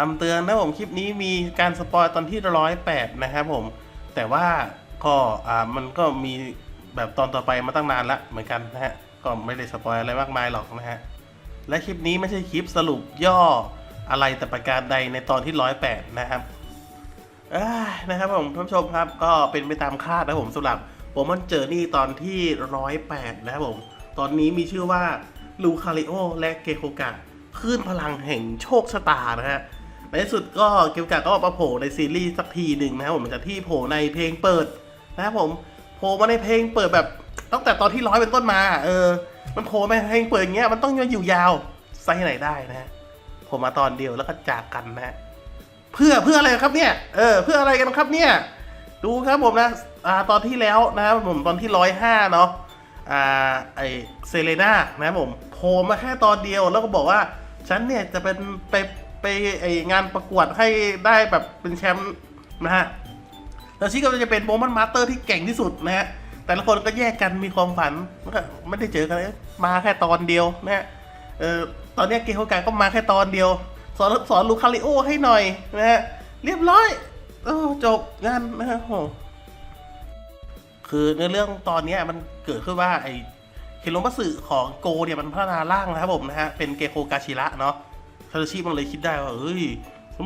คำเตือนนะผมคลิปนี้มีการสปอยตอนที่ร้อยแปดนะครับผม แต่ว่าก็อ่ามันก็มีแบบตอนต่อไปมาตั้งนานละเหมือนกันนะฮะก็ไม่ได้สปอยอะไรมากมายหรอกนะฮะและคลิปนี้ไม่ใช่คลิปสรุปย่ออะไรแต่ประการใดในตอนที่ร้อยแปดนะครับนะครับผมท่านผู้ชมครับก็เป็นไปตามคาดนะผมสำหรับโปเกมอนเจอร์นี่ตอนที่ร้อยแปดนะครับผม ตอนนี้มีชื่อว่าลูคาริโอและเกโคกะคลื่นพลังแห่งโชคชะตานะฮะ ในที่สุดก็เกโคกะก็มาโผล่ในซีรีส์สักทีหนึ่งนะครับผมจากที่โผล่ในเพลงเปิดนะครับผมโผล่มาในเพลงเปิดแบบตั้งแต่ตอนที่ร้อยเป็นต้นมา เออ มันโผล่มาในเพลงเปิดอย่างเงี้ยมันต้องอยู่ยาวไซส์ไหนได้นะฮะโผล่มาตอนเดียวแล้วก็จากกันนะฮะเพื่อเพื่ออะไรครับเนี่ย เออ เพื่ออะไรกันครับเนี่ย ดูครับผมนะอ่าตอนที่แล้วนะครับผมตอนที่ร้อยห้าเนาะอ่าไอเซเลน่านะครับผมโผล่มาแค่ตอนเดียวแล้วก็บอกว่าฉันเนี่ยจะเป็นไป ไปไองานประกวดให้ได้แบบเป็นแชมป์นะฮะแล้วชิก็จะเป็นโปมันมาสเตอร์ที่เก่งที่สุดนะฮะแต่ละคนก็แยกกันมีความฝันก็ไม่ได้เจอกันเลยมาแค่ตอนเดียวนะฮะเออตอนนี้เกโฮกาก็มาแค่ตอนเดียว สอนสอนลูคาริโอให้หน่อยนะฮะเรียบร้อยโอ้จบงานนะฮะโหคือในเรื่องตอนนี้มันเกิดขึ้นว่าไอเคโรมัสึของโกเนี่ยมันพัฒนาร่างนะครับผมนะฮะเป็นเกโคกาชิระเนาะ ซาโตชิมันเลยคิดได้ว่าเฮ้ย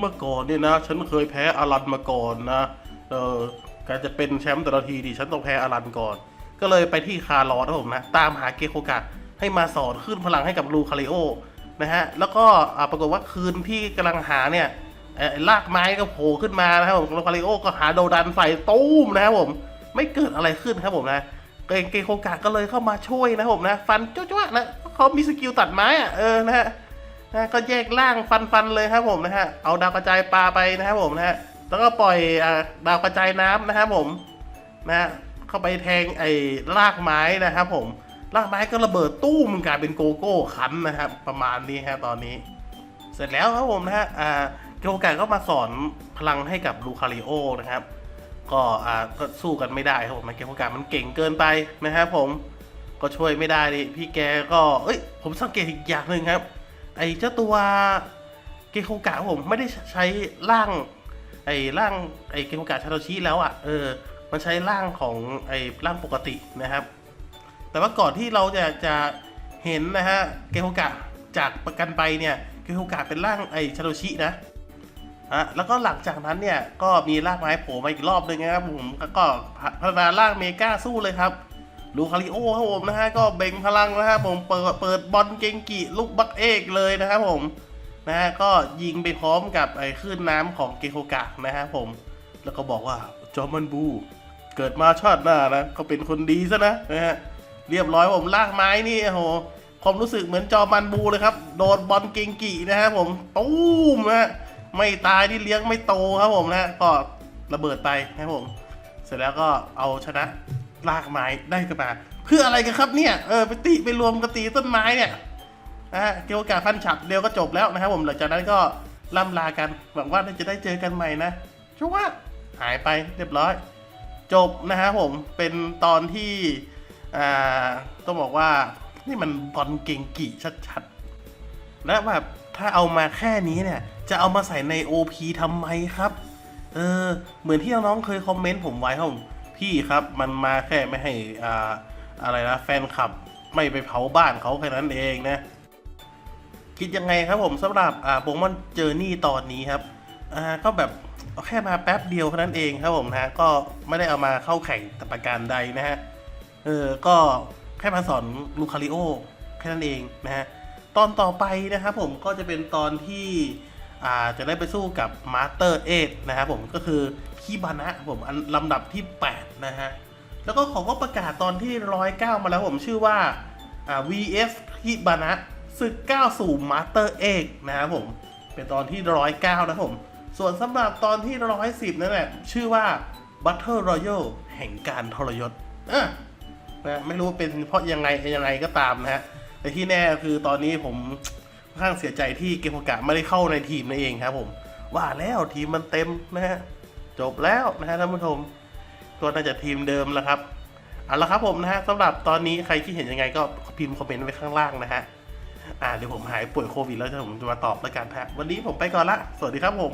เมื่อก่อนเนี่ยนะ ฉันเคยแพ้อารันมาก่อนนะเออการจะเป็นแชมป์แต่ละทีดิฉันต้องแพ้อารันก่อน ก็เลยไปที่คาร์ลอสนะผมนะ ตามหาเกโคกะให้มาสอนขึ้นพลังให้กับลูคาริโอนะฮะแล้วก็ปรากฏว่าคืนที่กำลังหาเนี่ยลากไม้ก็โผล่ขึ้นมานะครับผมลูคาริโอก็หาโดดันใส่ตู้มนะครับผมไม่เกิดอะไรขึ้นครับผมนะเกเกโคกะก็เลยเข้ามาช่วยนะครับผมนะ ฟันจ้วๆนะเขามีสกิลตัดไม้อะเออนะฮะ นะก็แยกล่างฟันฟันๆเลยครับผมนะฮะเอาดาวกระจายปลาไปนะครับผมนะฮะแล้วก็ปล่อยดาวกระจายน้ำนะครับผมนะฮะเข้าไปแทงไอ้รากไม้นะครับผมรากไม้ก็ระเบิดตู้มกลายเป็นโกโก้คันนะครับ ประมาณนี้ฮะตอนนี้ เสร็จแล้วครับผมนะฮะอ่าโกโกะก็มาสอนพลังให้กับลูคาริโอนะครับ ก็อ่าก็สู้กันไม่ได้ครับผมนะเกโกะมันเก่งเกินไปนะครับผมก็ช่วยไม่ได้ดิพี่แกก็เอ้ยผมสังเกตอีกอย่างหนึ่งครับ ไอ้เจ้าตัวเกโคกะผมไม่ได้ใช้ร่าง ไอ้ร่างไอ้เกโคกะชาโตชิแล้วอะ่ะเออ มันใช้ร่างของไอ้ร่างปกตินะครับ แต่ว่าก่อนที่เราจะจะเห็นนะฮะเกโคกะจากประกันไปเนี่ยเกโคกะเป็นร่างไอ้ชาโตชินะฮะแล้วก็หลังจากนั้นเนี่ยก็มีร่ากไม้โผล่มาอีกรอบหนึงนะครับผมก็พัฒนาร่างเมกาสู้เลยครับ ลูคาริโอครับผมนะฮะก็เบ่งพลังนะครับผมเปิดเปิดบอลเกงกิลูกบักเอกเลยนะครับผมนะฮะก็ยิงไปพร้อมกับไอ้คลื่นน้ำของเกโคกะนะฮะผม แล้วก็บอกว่าจอมันบู เกิดมาชาติหน้านะก็เป็นคนดีซะนะนะฮะเรียบร้อยผมลากไม้นี่โอ้โหความรู้สึกเหมือนจอมันบูเลยครับ โดนบอลเกงกินะฮะผมตู้มนะฮะไม่ตายที่เลี้ยงไม่โตครับผมนะก็ระเบิดไปนะครับผม เสร็จแล้วก็เอาชนะ ลากไม้ได้ขึ้นมา เพื่ออะไรกันครับเนี่ยเออไปตีไปรวมกันตีต้นไม้เนี่ยนะฮะเกี่ยวกับฟันฉับเดียวก็จบแล้วนะครับผมหลังจากนั้นก็ล่ำลากันหวังว่าจะได้เจอกันใหม่นะชัวร์หายไปเรียบร้อย จบนะฮะผมเป็นตอนที่อ่าต้องบอกว่านี่มันบอลเก่งกี่ชัดๆ และแบบถ้าเอามาแค่นี้เนี่ย จะเอามาใส่ใน OP ทำไมครับ เออ เหมือนที่น้องๆเคยคอมเมนต์ผมไว้ครับผม พี่ครับมันมาแค่ไม่ให้อ่าอะไรนะแฟนคลับไม่ไปเผาบ้านเขาแค่นั้นเองนะ คิดยังไงครับผมสำหรับอ่าโปเกมอนเจอร์นี่ตอนนี้ครับอ่าก็แบบแค่มาแป๊บเดียวเท่นั้นเองครับผมนะก็ไม่ได้เอามาเข้าแข่งแต่ประการใดนะฮะเออก็แค่มาสอนลูคาริโอแค่นั้นเองนะฮะตอนต่อไปนะครับผมก็จะเป็นตอนที่ จะได้ไปสู้กับมาสเตอร์เอทนะครับผมก็คือคิบานะผมอันลำดับที่ 8 นะฮะ แล้วก็เขาก็ประกาศตอนที่ร้อยเก้ามาแล้วผมชื่อว่าอ่า VS ฮิบานะศึกก้าสู่มาสเตอร์เอกนะครับผม เป็นตอนที่ร้อยเก้านะผม ส่วนสำหรับตอนที่ร้อยสิบนั่นแหละ ชื่อว่า Battle Royale แห่งการทรยศอะนะไม่รู้ว่าเป็นเพราะยังไงยังไงก็ตามนะฮะแต่ที่แน่คือตอนนี้ผม ข้างเสียใจที่เกมโอกะไม่ได้เข้าในทีมนั่นเองครับผม ว่าแล้วทีมมันเต็มนะฮะจบแล้วนะฮะท่านผู้ชมก็น่าจะทีมเดิมแล้วครับเอาละครับผมนะฮะสำหรับตอนนี้ใครที่เห็นยังไงก็พิมพ์คอมเมนต์ไว้ข้างล่างนะฮะอ่าเดี๋ยวผมหายป่วยโควิดแล้วจะผมจะมาตอบแล้วกันฮะวันนี้ผมไปก่อนละ สวัสดีครับผม